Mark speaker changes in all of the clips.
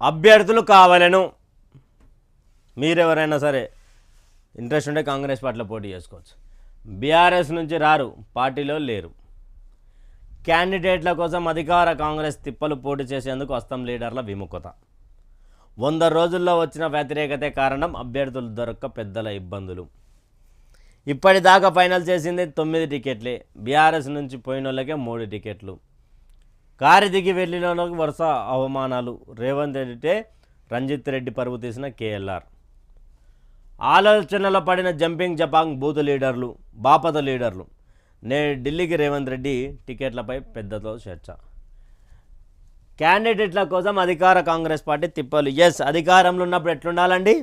Speaker 1: అభ్యర్థులు కావాలను. మీరెవరైనా సరే ఇంట్రెస్ట్ ఉంటే కాంగ్రెస్ పార్టీలో పోటీ చేసుకోవచ్చు. బీఆర్ఎస్ నుంచి రారు పార్టీలో లేరు. క్యాండిడేట్ల కోసం అధికార కాంగ్రెస్ తిప్పలు పోటీ చేసేందుకు అస్తం లీడర్ల విముఖత. వంద రోజుల్లో వచ్చిన వ్యతిరేకతే కారణం అభ్యర్థులు దొరక్క పెద్దల ఇబ్బందులు. ఇప్పటిదాకా ఫైనల్ చేసింది తొమ్మిది టికెట్లే. బీఆర్ఎస్ నుంచి పోయిన వాళ్ళకే మూడు టికెట్లు. కారు దిగి వెళ్ళిన వరుస అవమానాలు. రేవంత్ రెడ్డితే రంజిత్ రెడ్డి పరువు తీసిన కేఎల్ఆర్. ఆలోచనలో పడిన జంపింగ్ జపాంగ్ బూత్ లీడర్లు బాపత లీడర్లు. నే ఢిల్లీకి రేవంత్ రెడ్డి టికెట్లపై పెద్దతో చర్చ. క్యాండిడేట్ల కోసం అధికార కాంగ్రెస్ పార్టీ తిప్పలు. ఎస్ అధికారంలో ఉన్నప్పుడు ఎట్లుండాలండి?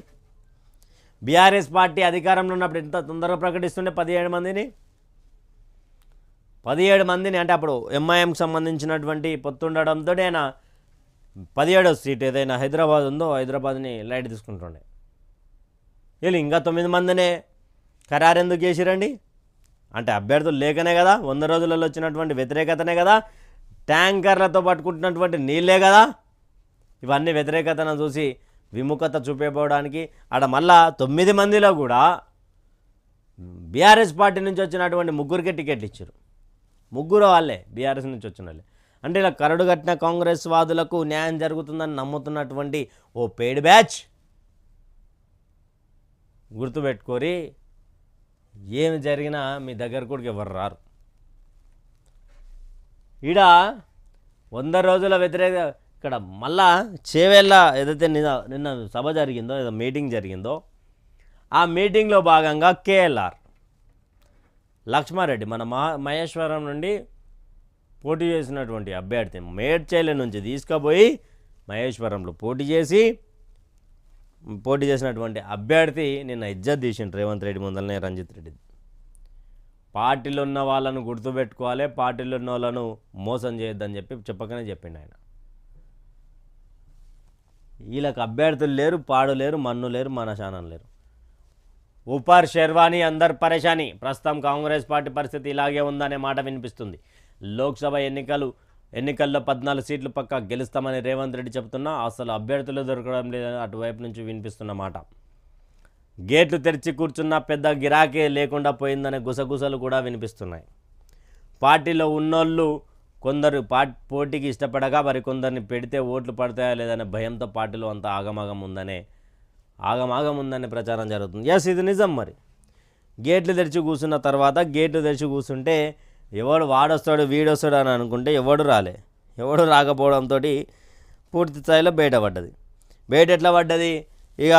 Speaker 1: బీఆర్ఎస్ పార్టీ అధికారంలో ఉన్నప్పుడు ఎంత తొందరగా ప్రకటిస్తుండే పదిహేడు మందిని పదిహేడు మందిని అంటే అప్పుడు ఎంఐఎంకి సంబంధించినటువంటి పొత్తుండడంతో ఆయన పదిహేడో సీట్ ఏదైనా హైదరాబాద్ ఉందో హైదరాబాద్ని లైట్ తీసుకుంటుండే. వీళ్ళు ఇంకా తొమ్మిది మందినే ఖరారు ఎందుకు చేసిరండి? అంటే అభ్యర్థులు లేకనే కదా వంద రోజులలో వచ్చినటువంటి వ్యతిరేకతనే కదా ట్యాంకర్లతో పట్టుకుంటున్నటువంటి నీళ్ళే కదా. ఇవన్నీ వ్యతిరేకతను చూసి విముఖత చూపేపోవడానికి ఆడ మళ్ళా తొమ్మిది మందిలో కూడా బీఆర్ఎస్ పార్టీ నుంచి వచ్చినటువంటి ముగ్గురికే టికెట్లు ఇచ్చారు. ముగ్గురు వాళ్ళే బీఆర్ఎస్ నుంచి వచ్చిన వాళ్ళే. అంటే ఇలా కరడు కట్టిన కాంగ్రెస్ వాదులకు న్యాయం జరుగుతుందని నమ్ముతున్నటువంటి ఓ పేడ్ బ్యాచ్ గుర్తుపెట్టుకోరి ఏమి జరిగినా మీ దగ్గర కూడా ఎవరు రారు. ఈడ వంద రోజుల వ్యతిరేక ఇక్కడ మళ్ళా చేవేళ్ళ ఏదైతే నిన్న నిన్న సభ జరిగిందో ఏదో మీటింగ్ జరిగిందో ఆ మీటింగ్లో భాగంగా కేఎల్ఆర్. లక్ష్మారెడ్డి మన మా మహేశ్వరం నుండి పోటీ చేసినటువంటి అభ్యర్థి మేడ్చైల నుంచి తీసుకుపోయి మహేశ్వరంలో పోటీ చేసి పోటీ చేసినటువంటి అభ్యర్థి నిన్న ఇజ్జత్ తీసిండు రేవంత్ రెడ్డి ముందరనే రంజిత్ రెడ్డి. పార్టీలో ఉన్న వాళ్ళను గుర్తుపెట్టుకోవాలి పార్టీలో ఉన్న వాళ్ళను మోసం చేయొద్దని చెప్పి చెప్పకనే చెప్పిండు ఆయన. వీళ్ళకి అభ్యర్థులు లేరు పాడు లేరు మన్ను లేరు మనశానం లేరు. ఉపర్ షెర్వానీ అందర్ పరేషాని. ప్రస్తుతం కాంగ్రెస్ పార్టీ పరిస్థితి ఇలాగే ఉందనే మాట వినిపిస్తుంది. లోక్సభ ఎన్నికలు ఎన్నికల్లో పద్నాలుగు సీట్లు పక్క గెలుస్తామని రేవంత్ రెడ్డి చెబుతున్నా అసలు అభ్యర్థులు దొరకడం లేదని అటువైపు నుంచి వినిపిస్తున్న మాట. గేట్లు తెరిచి కూర్చున్న పెద్ద గిరాకీ లేకుండా పోయిందనే గుసగుసలు కూడా వినిపిస్తున్నాయి. పార్టీలో ఉన్నోళ్ళు కొందరు పా పోటీకి ఇష్టపడగా మరి కొందరిని పెడితే ఓట్లు పడతాయా లేదనే భయంతో పార్టీలో అంత ఆగమాగం ఉందనే ఆగమాగం ఉందనే ప్రచారం జరుగుతుంది. ఎస్ ఇది నిజం మరి. గేట్లు తెరిచి కూర్చున్న తర్వాత గేట్లు తెరిచి కూర్చుంటే ఎవడు వాడొస్తాడు వీడొస్తాడు అని అనుకుంటే ఎవడు రాలే. ఎవడు రాకపోవడంతో పూర్తి స్థాయిలో బయటపడ్డది బయట ఎట్లా పడ్డది? ఇక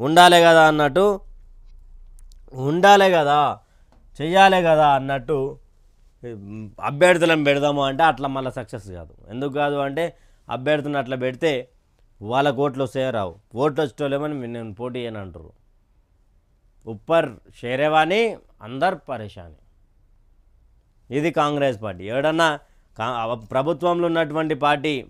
Speaker 1: ఉండాలే కదా అన్నట్టు ఉండాలే కదా చెయ్యాలే కదా అన్నట్టు అభ్యర్థులను పెడదాము అంటే అట్లా మళ్ళీ సక్సెస్ కాదు. ఎందుకు కాదు అంటే అభ్యర్థులను అట్లా పెడితే వాళ్ళకు ఓట్లు వస్తాయో రావు ఓట్లు వచ్చేటోళ్ళేమని నేను పోటీ చేయను అంటారు. ఉప్పర్ షేరేవాణి అందర్ పరేషాని. ఇది కాంగ్రెస్ పార్టీ. ఎవడన్నా కా ప్రభుత్వంలో ఉన్నటువంటి పార్టీ